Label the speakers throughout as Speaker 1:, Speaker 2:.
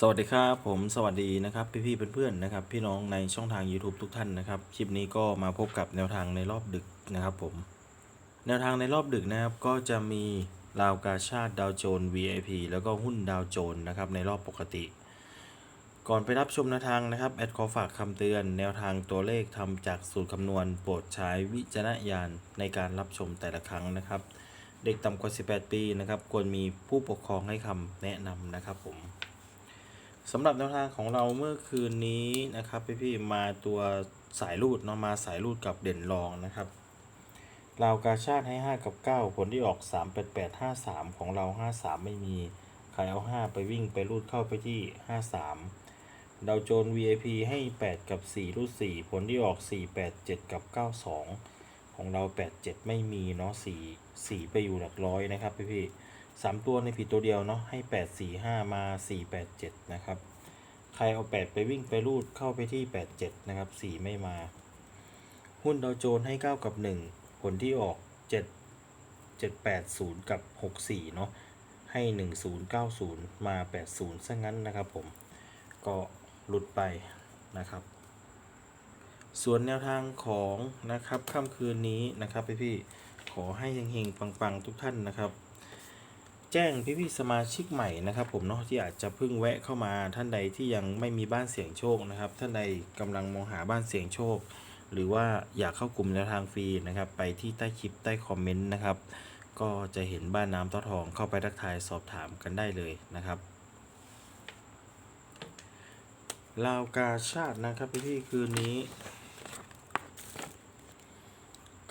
Speaker 1: สวัสดีครับผมสวัสดีนะครับพี่ๆเพื่อนๆนะครับ พี่น้องในช่องทาง YouTube ทุกท่านนะครับคลิปนี้ก็มาพบกับแนวทางในรอบดึกนะครับผม แนวทางในรอบดึกนะครับก็จะมีราวกาชาติดาวโจน VIP แล้วก็หุ้นดาวโจนนะครับในรอบปกติ ก่อนไปรับชมแนวทางนะครับแอดขอฝากคำเตือน แนวทางตัวเลขทำจากสูตรคำนวณโปรดใช้วิจารณญาณในการรับชมแต่ละครั้งนะครับ เด็กต่ำกว่า 18 ปีนะครับควรมีผู้ปกครองให้คำแนะนำนะครับผม สำหรับแนวทางของเราเมื่อคืนนี้นะครับพี่พี่มาตัวสายรูดเนาะมาสายรูดกับเด่นรองนะครับเรากาชาติให้ 5 กับ 9 ผลที่ออก 3 8 8 5 3 ของเรา 5 3 ไม่มี ใครเอา 5 ไปวิ่งไปรูดเข้าไปที่ 5 3 ดาวโจน VIP ให้ 8 กับ 4 รูด 4 ผลที่ออก 4 8 7 กับ 92 ของเรา 8 7 ไม่มีเนาะ4 4 ไปอยู่หลักร้อยนะครับพี่พี่ สามตัวในผิดตัวเดียวเนาะให้แปดสี่ห้ามาสี่แปดเจ็ดนะครับ ใครเอาแปดไปวิ่งไปรูดเข้าไปที่แปดเจ็ดนะครับสี่ไม่มา หุ้นดาวโจนส์ให้เก้ากับหนึ่งผลที่ออกเจ็ดเจ็ดแปดศูนย์กับหกสี่เนาะให้หนึ่งศูนย์เก้าศูนย์มาแปดศูนย์ซะงั้นนะครับผมก็หลุดไปนะครับ ส่วนแนวทางของนะครับค่ำคืนนี้นะครับพี่ๆขอให้เฮงๆปังๆทุกท่านนะครับ แจ้งพี่ๆสมาชิกใหม่นะครับ ผมเนาะที่อาจจะเพิ่งแวะเข้ามาท่านใดที่ยังไม่มีบ้านเสี่ยงโชคนะครับ ท่านใดกำลังมองหาบ้านเสี่ยงโชค หรือว่าอยากเข้ากลุ่มแนวทางฟรีนะครับ ไปที่ใต้คลิปใต้คอมเมนต์นะครับ ก็จะเห็นบ้านน้ำต้าทองเข้าไปทักทายสอบถามกันได้เลยนะครับลาวกาชาตินะครับพี่ๆคืนนี้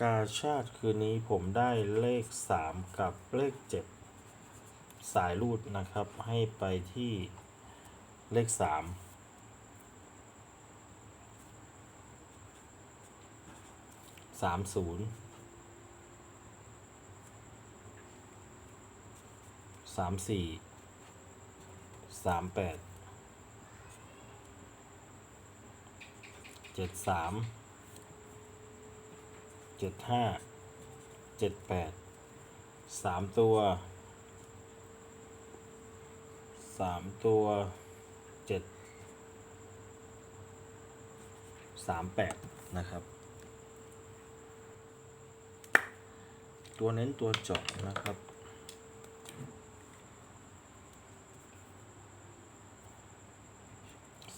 Speaker 1: กาชาติคืนนี้ผมได้เลข 3 กับเลข 7 สายรูดนะครับ ให้ไปที่เลข 3สามศูนย์สามสี่สามแปดเจ็ดสามเจ็ดห้าเจ็ดแปดสามตัว สามตัวเจ็ดสามแปดนะครับ ตัวเน้นตัวเจาะนะครับ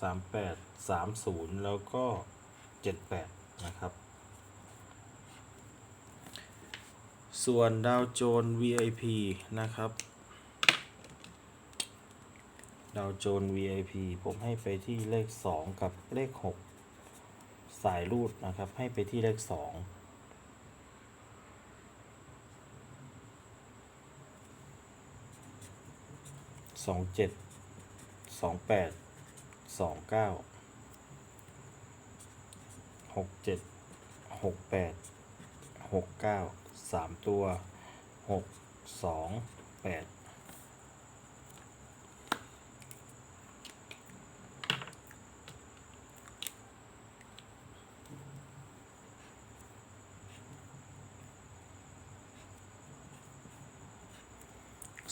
Speaker 1: สามแปดสามศูนย์แล้วก็เจ็ดแปดนะครับ ส่วนดาวโจน VIP นะครับาวโจน VIP ผมให้ไปที่เลข 2 กับเลข 6 สายรูดนะครับ ให้ไปที่เลข 2สองเจ็ดสองแปดสองเก้าหกเจ็ดหกแปดหกเก้าสามตัวหกสองแปด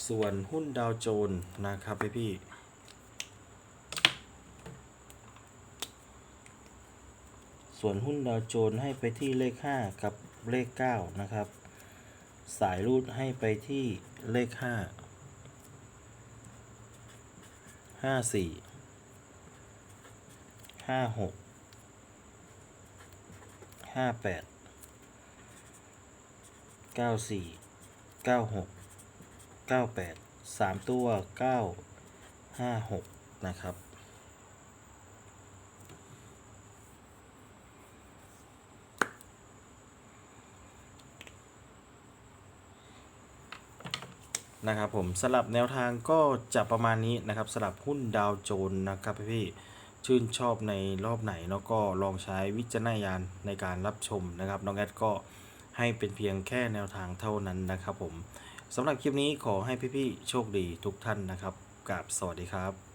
Speaker 1: ส่วนหุ้นดาวโจน์นะครับพี่พี่ส่วนหุ้นดาวโจน์ให้ไปที่เลข 5 กับเลข 9 นะครับ สายรูดให้ไปที่เลข5ห้าสี่ห้า หกห้าแปดเก้าแปดสามตัวเก้าห้าหกนะครับ นะครับผมสลับแนวทางก็จะประมาณนี้นะครับสลับหุ้นดาวโจนส์นะครับพี่ๆชื่นชอบในรอบไหนแล้วก็ลองใช้วิจารณญาณในการรับชมนะครับน้องแอดก็ให้เป็นเพียงแค่แนวทางเท่านั้นนะครับผม สำหรับคลิปนี้ขอให้พี่ๆโชคดีทุกท่านนะครับกราบสวัสดีครับ